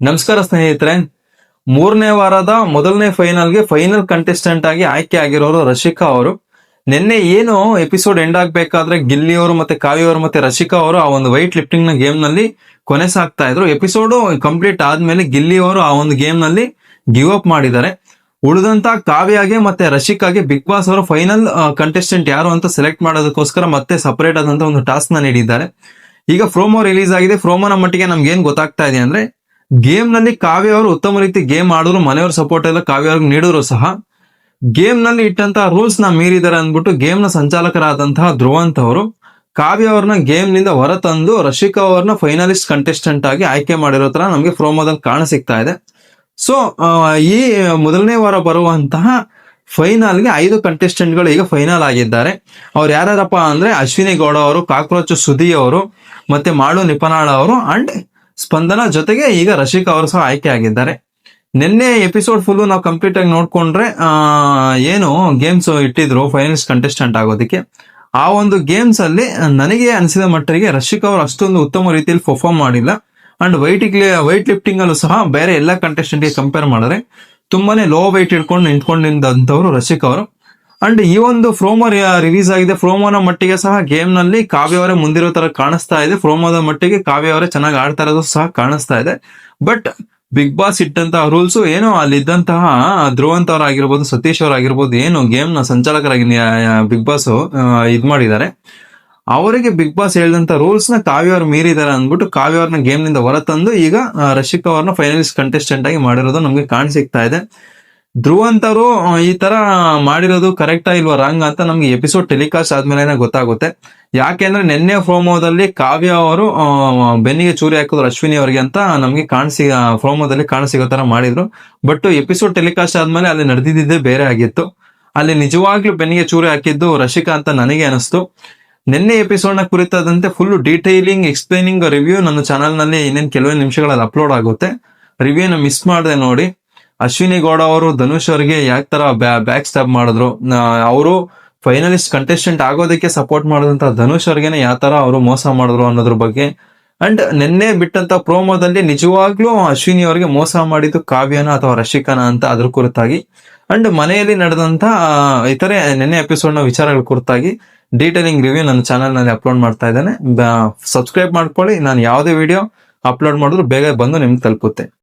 ನಮಸ್ಕಾರ ಸ್ನೇಹಿತರೆ. ಮೂರನೇ ವಾರದ ಮೊದಲನೇ ಫೈನಲ್ಗೆ ಫೈನಲ್ ಕಂಟೆಸ್ಟೆಂಟ್ ಆಗಿ ಆಯ್ಕೆ ಆಗಿರೋರು ರಶಿಕಾ ಅವರು. ನಿನ್ನೆ ಏನು ಎಪಿಸೋಡ್ ಎಂಡ್ ಆಗ್ಬೇಕಾದ್ರೆ ಗಿಲ್ಲಿ ಅವರು ಮತ್ತೆ ಕಾವ್ಯ ಅವರು ಮತ್ತೆ ರಶಿಕಾ ಅವರು ಆ ಒಂದು ವೈಟ್ ಲಿಫ್ಟಿಂಗ್ನ ಗೇಮ್ನಲ್ಲಿ ಕೊನೆ ಸಾಕ್ತಾ ಇದ್ರು. ಎಪಿಸೋಡ್ ಕಂಪ್ಲೀಟ್ ಆದ್ಮೇಲೆ ಗಿಲ್ಲಿ ಅವರು ಆ ಒಂದು ಗೇಮ್ನಲ್ಲಿ ಗಿವ್ ಅಪ್ ಮಾಡಿದ್ದಾರೆ. ಉಳಿದಂತ ಕಾವ್ಯಗೆ ಮತ್ತೆ ರಶಿಕಾಗೆ ಬಿಗ್ ಬಾಸ್ ಅವರು ಫೈನಲ್ ಕಂಟೆಸ್ಟೆಂಟ್ ಯಾರು ಅಂತ ಸೆಲೆಕ್ಟ್ ಮಾಡೋದಕ್ಕೋಸ್ಕರ ಮತ್ತೆ ಸಪರೇಟ್ ಆದಂತ ಒಂದು ಟಾಸ್ಕ್ನ ನೀಡಿದ್ದಾರೆ. ಈಗ ಫ್ರೋಮೋ ರಿಲೀಸ್ ಆಗಿದೆ. ಫ್ರೋಮೋನ ಮಟ್ಟಿಗೆ ನಮ್ಗೆ ಏನ್ ಗೊತ್ತಾಗ್ತಾ ಇದೆ ಅಂದ್ರೆ ಗೇಮ್ನಲ್ಲಿ ಕಾವ್ಯ ಅವರು ಉತ್ತಮ ರೀತಿ ಗೇಮ್ ಆಡಿದ್ರು ಮನೆಯವ್ರ ಸಪೋರ್ಟ್ ಎಲ್ಲ ಕಾವ್ಯ ಅವ್ರಿಗೆ ನೀಡಿದ್ರು ಸಹ. ಗೇಮ್ನಲ್ಲಿ ಇಟ್ಟಂತಹ ರೂಲ್ಸ್ನ ಮೀರಿದ್ದಾರೆ ಅಂದ್ಬಿಟ್ಟು ಗೇಮ್ನ ಸಂಚಾಲಕರಾದಂತಹ ಧ್ರುವಂತ್ ಅವರು ಕಾವ್ಯ ಅವ್ರನ್ನ ಗೇಮ್ನಿಂದ ಹೊರತಂದು ರಶಿಕಾ ಅವ್ರನ್ನ ಫೈನಲಿಸ್ಟ್ ಕಂಟೆಸ್ಟೆಂಟ್ ಆಗಿ ಆಯ್ಕೆ ಮಾಡಿರೋ ತರ ನಮಗೆ ಫ್ರೋಮೋದಲ್ಲಿ ಕಾಣ ಸಿಗ್ತಾ ಇದೆ. ಸೊ ಈ ಮೊದಲನೇ ವಾರ ಬರುವಂತಹ ಫೈನಲ್ಗೆ ಐದು ಕಂಟೆಸ್ಟೆಂಟ್ಗಳು ಗಳು ಈಗ ಫೈನಲ್ ಆಗಿದ್ದಾರೆ. ಅವ್ರು ಯಾರ್ಯಾರಪ್ಪ ಅಂದ್ರೆ ಅಶ್ವಿನಿ ಗೌಡ ಅವರು, ಕಾಕ್ರೋಚ್ ಸುದಿ ಅವರು, ಮತ್ತೆ ಮಾಳು ನಿಪನಾಳ ಅವರು ಅಂಡ್ ಸ್ಪಂದನ ಜೊತೆಗೆ ಈಗ ರಶಿಕಾ ಅವರು ಸಹ ಆಯ್ಕೆ ಆಗಿದ್ದಾರೆ. ನಿನ್ನೆ ಎಪಿಸೋಡ್ ಫುಲ್ ನಾವು ಕಂಪ್ಲೀಟ್ ಆಗಿ ನೋಡ್ಕೊಂಡ್ರೆ ಏನು ಗೇಮ್ಸ್ ಇಟ್ಟಿದ್ರು ಫೈನಲ್ಸ್ ಕಂಟೆಸ್ಟೆಂಟ್ ಆಗೋದಕ್ಕೆ. ಆ ಒಂದು ಗೇಮ್ಸ್ ಅಲ್ಲಿ ನನಗೆ ಅನಿಸಿದ ಮಟ್ಟಿಗೆ ರಶಿಕಾ ಅವರು ಅಷ್ಟೊಂದು ಉತ್ತಮ ರೀತಿಯಲ್ಲಿ ಪರ್ಫಾರ್ಮ್ ಮಾಡಿಲ್ಲ. ಅಂಡ್ ವೈಟ್ ವೈಟ್ ಲಿಫ್ಟಿಂಗ್ ಅಲ್ಲೂ ಸಹ ಬೇರೆ ಎಲ್ಲ ಕಂಟೆಸ್ಟೆಂಟ್ಗೆ ಕಂಪೇರ್ ಮಾಡಿದ್ರೆ ತುಂಬಾನೇ ಲೋ ವೈಟ್ ಇಟ್ಕೊಂಡು ನಿಂತ್ಕೊಂಡಿದ್ದಂಥವ್ರು ರಶಿಕಾ ಅವರು. ಅಂಡ್ ಈ ಒಂದು ಫ್ರೋಮೋ ರಿಲೀಸ್ ಆಗಿದೆ. ಫ್ರೋಮೋನ ಮಟ್ಟಿಗೆ ಸಹ ಗೇಮ್ನಲ್ಲಿ ಕಾವ್ಯ ಅವರೇ ಮುಂದಿರೋ ತರ ಕಾಣಿಸ್ತಾ ಇದೆ. ಫ್ರೋಮೋದ ಮಟ್ಟಿಗೆ ಕಾವ್ಯ ಅವರೇ ಚೆನ್ನಾಗಿ ಆಡ್ತಾ ಇರೋದು ಸಹ ಕಾಣಿಸ್ತಾ ಇದೆ. ಬಟ್ ಬಿಗ್ ಬಾಸ್ ಇಟ್ಟಂತಹ ರೂಲ್ಸ್ ಏನು ಅಲ್ಲಿದ್ದಂತಹ ಧ್ರುವಂತ್ ಅವರಾಗಿರ್ಬೋದು, ಸತೀಶ್ ಅವರಾಗಿರ್ಬೋದು, ಏನು ಗೇಮ್ನ ಸಂಚಾಲಕರಾಗಿ ಬಿಗ್ ಬಾಸ್ ಇದ್ ಮಾಡಿದ್ದಾರೆ. ಅವರಿಗೆ ಬಿಗ್ ಬಾಸ್ ಹೇಳಿದಂತ ರೂಲ್ಸ್ನ ಕಾವ್ಯ ಅವ್ರು ಮೀರಿದ್ದಾರೆ ಅಂದ್ಬಿಟ್ಟು ಕಾವ್ಯ ಅವ್ರನ್ನ ಗೇಮ್ನಿಂದ ಹೊರತಂದು ಈಗ ರಶಿಕ್ ಅವ್ರನ್ನ ಫೈನಲಿಸ್ಟ್ ಕಂಟೆಸ್ಟೆಂಟ್ ಆಗಿ ಮಾಡಿರೋದು ನಮ್ಗೆ ಕಾಣಿಸಿಕ್ತಾ ಇದೆ. ಧ್ರುವಂತ್ ಅವರು ಈ ತರ ಮಾಡಿರೋದು ಕರೆಕ್ಟಾ ಇಲ್ವಾ ರಾಂಗ್ ಅಂತ ನಮ್ಗೆ ಎಪಿಸೋಡ್ ಟೆಲಿಕಾಸ್ಟ್ ಆದ್ಮೇಲೆ ಗೊತ್ತಾಗುತ್ತೆ. ಯಾಕೆಂದ್ರೆ ನಿನ್ನೆ ಪ್ರೋಮೋದಲ್ಲಿ ಕಾವ್ಯ ಅವರು ಬೆನ್ನಿಗೆ ಚೂರಿ ಹಾಕಿದ್ರು ಅಶ್ವಿನಿ ಅವರಿಗೆ ಅಂತ ನಮ್ಗೆ ಕಾಣಿಸಿ ಪ್ರೋಮೋದಲ್ಲಿ ಕಾಣಸಿಗೋ ತರ ಮಾಡಿದ್ರು. ಬಟ್ ಎಪಿಸೋಡ್ ಟೆಲಿಕಾಸ್ಟ್ ಆದ್ಮೇಲೆ ಅಲ್ಲಿ ನಡೆದಿದ್ದೇ ಬೇರೆ ಆಗಿತ್ತು. ಅಲ್ಲಿ ನಿಜವಾಗ್ಲೂ ಬೆನ್ನಿಗೆ ಚೂರಿ ಹಾಕಿದ್ದು ರಶಿಕಾ ಅಂತ ನನಗೆ ಅನಿಸ್ತು. ನಿನ್ನೆ ಎಪಿಸೋಡ್ನ ಕುರಿತಾದಂತೆ ಫುಲ್ ಡೀಟೈಲಿಂಗ್ ಎಕ್ಸ್ಪ್ಲೈನಿಂಗ್ ರಿವ್ಯೂ ನನ್ನ ಚಾನಲ್ನಲ್ಲಿ ಇನ್ನೇನು ಕೆಲವೇ ನಿಮಿಷಗಳಲ್ಲಿ ಅಪ್ಲೋಡ್ ಆಗುತ್ತೆ. ರಿವ್ಯೂನ ಮಿಸ್ ಮಾಡಿದೆ ನೋಡಿ. ಅಶ್ವಿನಿ ಗೌಡ ಅವರು, ಧನುಷ್ ಅವರಿಗೆ ಯಾವ ತರ ಬ್ಯಾಕ್ ಸ್ಟಾಪ್ ಮಾಡಿದ್ರು? ಅವರು ಫೈನಲಿಸ್ಟ್ ಕಂಟೆಸ್ಟೆಂಟ್ ಆಗೋದಕ್ಕೆ ಸಪೋರ್ಟ್ ಮಾಡಿದಂತ ಧನುಷ್ ಅವ್ರಿಗೆನೆ ಯಾವ ತರ ಅವರು ಮೋಸ ಮಾಡಿದ್ರು ಅನ್ನೋದ್ರ ಬಗ್ಗೆ. ಅಂಡ್ ನಿನ್ನೆ ಬಿಟ್ಟಂತ ಪ್ರೋಮೋದಲ್ಲಿ ನಿಜವಾಗ್ಲೂ ಅಶ್ವಿನಿ ಅವರಿಗೆ ಮೋಸ ಮಾಡಿದ್ದು ಕಾವ್ಯನ ಅಥವಾ ರಶಿಕನ ಅಂತ ಅದ್ರ ಕುರಿತಾಗಿ. ಅಂಡ್ ಮನೆಯಲ್ಲಿ ನಡೆದಂತ ಇತರೆ ನಿನ್ನೆ ಎಪಿಸೋಡ್ನ ವಿಚಾರಗಳ ಕುರಿತಾಗಿ ಡೀಟೇಲಿಂಗ್ ರಿವ್ಯೂ ನನ್ನ ಚಾನಲ್ನಲ್ಲಿ ಅಪ್ಲೋಡ್ ಮಾಡ್ತಾ ಇದ್ದೇನೆ. ಸಬ್ಸ್ಕ್ರೈಬ್ ಮಾಡ್ಕೊಳ್ಳಿ. ನಾನು ಯಾವುದೇ ವಿಡಿಯೋ ಅಪ್ಲೋಡ್ ಮಾಡಿದ್ರು ಬೇಗ ಬಂದು ನಿಮ್ಗೆ ತಲುಪುತ್ತೆ.